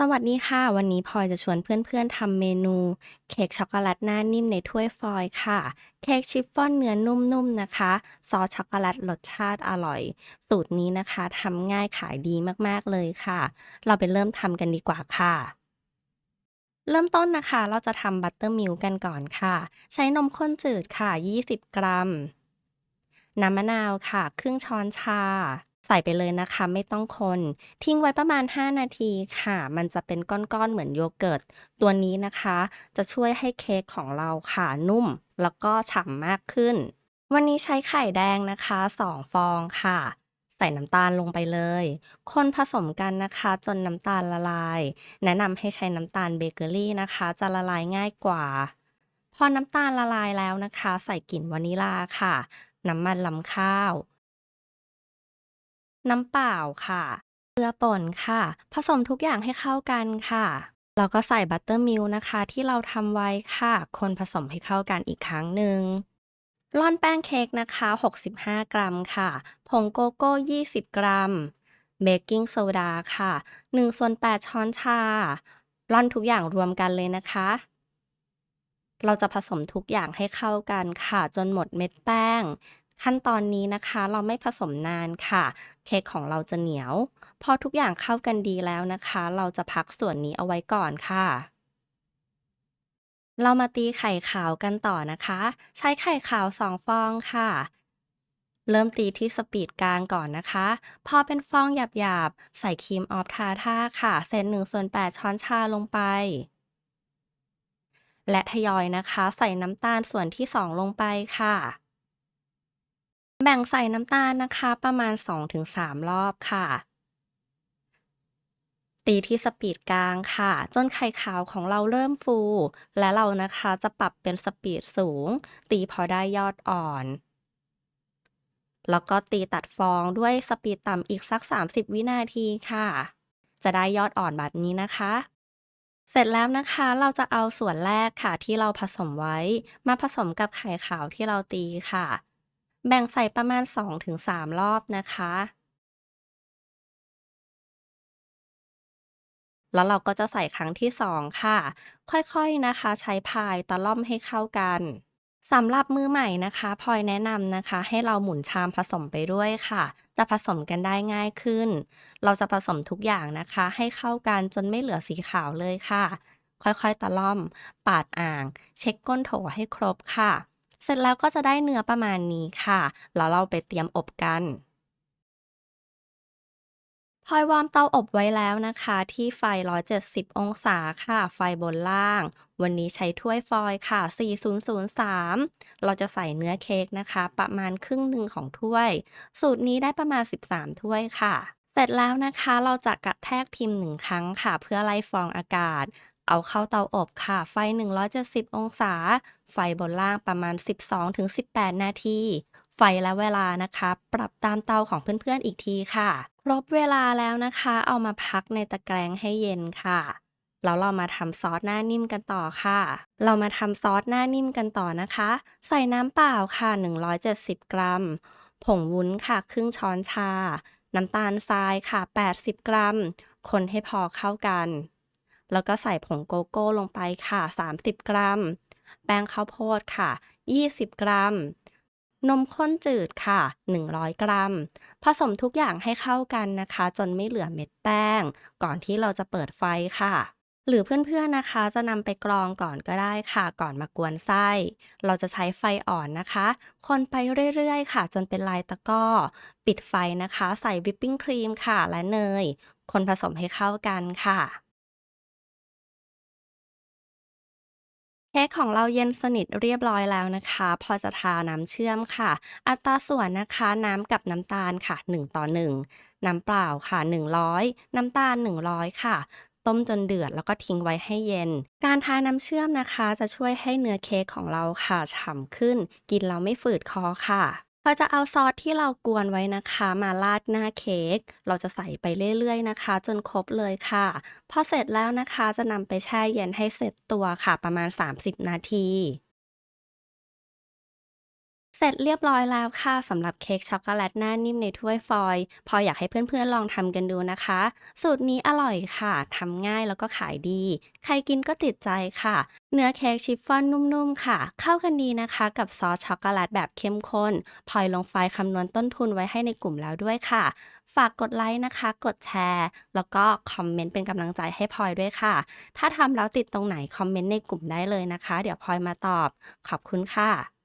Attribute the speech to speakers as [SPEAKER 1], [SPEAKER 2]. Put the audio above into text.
[SPEAKER 1] สวัสดีค่ะ วันนี้พลอยจะชวนเพื่อนๆทำเมนู เค้กช็อกโกแลตหน้านิ่มในถ้วยฟอยล์ค่ะ เค้กชิฟฟ่อนเนื้อนุ่มๆนะคะ ซอสช็อกโกแลตรสชาติอร่อย สูตรนี้นะคะทำง่ายขายดีมากๆเลยค่ะ เราไปเริ่มทำกันดีกว่าค่ะ เริ่มต้นนะคะ เราจะทำบัตเตอร์มิลค์กันก่อนค่ะ ใช้นมข้นจืดค่ะ 20 กรัม น้ำมะนาวค่ะ ครึ่งช้อนชา ใส่ไปเลยนะคะ ไม่ต้องคน ทิ้งไว้ประมาณ 5 นาทีค่ะ มันจะเป็นก้อนๆเหมือนโยเกิร์ต ตัวนี้นะคะ จะช่วยให้เค้กของเราค่ะนุ่ม แล้วก็ฉ่ำมากขึ้น วันนี้ใช้ไข่แดงนะคะ 2 ฟองค่ะ ใส่น้ำตาลลงไปเลย คนผสมกันนะคะ จนน้ำตาลละลาย แนะนำให้ใช้น้ำตาลเบเกอรี่นะคะ จะละลายง่ายกว่า พอน้ำตาลละลายแล้วนะคะ ใส่กลิ่นวานิลาค่ะ น้ำมันลำข้าว น้ำเปล่าค่ะ เกลือป่นค่ะ ผสมทุกอย่างให้เข้ากันค่ะแล้วก็ใส่บัตเตอร์มิลนะคะ ที่เราทำไว้ค่ะ คนผสมให้เข้ากันอีกครั้งหนึ่งร่อนแป้งเค้กนะคะ 65 กรัมค่ะ ผงโกโก้ 20 กรัม เบกกิ้งโซดาค่ะ1ส่วน8ช้อนชา ร่อนทุกอย่างรวมกันเลยนะคะ เราจะผสมทุกอย่างให้เข้ากันค่ะ จนหมดเม็ดแป้ง ขั้นตอนนี้นะคะเราไม่ผสมนานค่ะ เค้กของเราจะเหนียว พอทุกอย่างเข้ากันดีแล้วนะคะ เราจะพักส่วนนี้เอาไว้ก่อนค่ะ เรามาตีไข่ขาวกันต่อนะคะ ใช้ไข่ขาวสองฟองค่ะ เริ่มตีที่สปีดกลางก่อนนะคะ พอเป็นฟองหยาบๆ ใส่ครีมออฟทาท่าค่ะ เศษหนึ่งส่วนแปดช้อนชาลงไปและทยอยนะคะ ใส่น้ำตาลส่วนที่สองลงไปค่ะ แบ่งใส่น้ำตาลนะคะ ประมาณ 2-3 รอบค่ะ ตีที่สปีดกลางค่ะ จนไข่ขาวของเราเริ่มฟู และเรานะคะจะปรับเป็นสปีดสูง ตีพอได้ยอดอ่อน แล้วก็ตีตัดฟองด้วยสปีดต่ำอีกสัก 30 วินาทีค่ะ จะได้ยอดอ่อนแบบนี้นะคะเสร็จแล้วนะคะเราจะเอาส่วนแรกค่ะที่เราผสมไว้ มาผสมกับไข่ขาวที่เราตีค่ะ แบ่งใส่ประมาณ 2-3 รอบนะคะ แล้วเราก็จะใส่ครั้งที่ 2 ค่ะ ค่อยๆนะคะ ใช้พายตะล่อมให้เข้ากันสำหรับมือใหม่นะคะพลอยแนะนำนะคะ ให้เราหมุนชามผสมไปด้วยค่ะ จะผสมกันได้ง่ายขึ้น เราจะผสมทุกอย่างนะคะ ให้เข้ากันจนไม่เหลือสีขาวเลยค่ะ ค่อยๆตะล่อม ปาดอ่าง เช็คก้นโถให้ครบค่ะ เสร็จแล้วก็จะได้เนื้อประมาณนี้ค่ะ แล้วเราไปเตรียมอบกันพลอยวอร์มเตาอบไว้แล้วนะคะ ที่ไฟ 170 องศาค่ะ ไฟบนล่าง วันนี้ใช้ถ้วยฟอยล์ค่ะ 4003 เราจะใส่เนื้อเค้กนะคะ ประมาณครึ่งหนึ่งของถ้วย สูตรนี้ได้ประมาณ 13 ถ้วยค่ะ เสร็จแล้วนะคะ เราจะกระแทกพิมพ์หนึ่งครั้งค่ะ เพื่อไล่ฟองอากาศ เอาเข้าเตาอบค่ะ ไฟ 170 องศา ไฟบนล่างประมาณ 12-18 นาที ไฟและเวลานะคะ ปรับตามเตาของเพื่อนๆอีกทีค่ะ ครบเวลาแล้วนะคะ เอามาพักในตะแกรงให้เย็นค่ะแล้วเรามาทำซอสหน้านิ่มกันต่อค่ะ เรามาทำซอสหน้านิ่มกันต่อนะคะ ใส่น้ำเปล่าค่ะ 170 กรัม ผงวุ้นค่ะครึ่งช้อนชา น้ำตาลทรายค่ะ 80 กรัม คนให้พอเข้ากัน แล้วก็ใส่ผงโกโก้ลงไปค่ะ 30 กรัม แป้งข้าวโพดค่ะ 20 กรัม นมข้นจืดค่ะ 100 กรัม ผสมทุกอย่างให้เข้ากันนะคะ จนไม่เหลือเม็ดแป้ง ก่อนที่เราจะเปิดไฟค่ะหรือเพื่อนๆ นะคะ จะนำไปกรองก่อนก็ได้ค่ะ ก่อนมากวนไส้ เราจะใช้ไฟอ่อนนะคะ คนไปเรื่อยๆ ค่ะ จนเป็นลายตะก้อ ปิดไฟนะคะ ใส่วิปปิ้งครีมค่ะ และเนย คนผสมให้เข้ากันค่ะ ค้กของเราเย็นสนิทเรียบร้อยแล้วนะคะ พอจะทาน้ำเชื่อมค่ะ อัตราส่วนนะคะน้ำกับน้ำตาลค่ะ 1 ต่อ 1 น้ำเปล่าค่ะ 100 น้ำตาล 100 ค่ะ ต้มจนเดือดแล้วก็ทิ้งไว้ให้เย็น การทาน้ำเชื่อมนะคะ จะช่วยให้เนื้อเค้กของเราค่ะฉ่ำขึ้น กินแล้วไม่ฝืดคอค่ะ ราจะเอาซอสที่เรากวนไว้นะคะ มาราดหน้าเค้ก เราจะใส่ไปเรื่อยๆนะคะ จนครบเลยค่ะ พอเสร็จแล้วนะคะจะนำไปแช่เย็นให้เสร็จตัวค่ะ ประมาณ 30 นาที เสร็จเรียบร้อยแล้วค่ะสำหรับเค้กช็อกโกแลตหน้านิ่มในถ้วยฟอยล์พออยากให้เพื่อนๆลองทำกันดูนะคะ สูตรนี้อร่อยค่ะทำง่ายแล้วก็ขายดี ใครกินก็ติดใจค่ะ เนื้อเค้กชิฟฟ่อนนุ่มๆค่ะ เข้ากันดีนะคะ กับซอสช็อกโกแลตแบบเข้มข้นพลอยลงไฟล์คำนวณต้นทุนไว้ให้ในกลุ่มแล้วด้วยค่ะ ฝากกดไลค์นะคะ กดแชร์ แล้วก็คอมเมนต์เป็นกำลังใจให้พลอยด้วยค่ะ ถ้าทำแล้วติดตรงไหนคอมเมนต์ในกลุ่มได้เลยนะคะ เดี๋ยวพลอยมาตอบ ขอบคุณค่ะ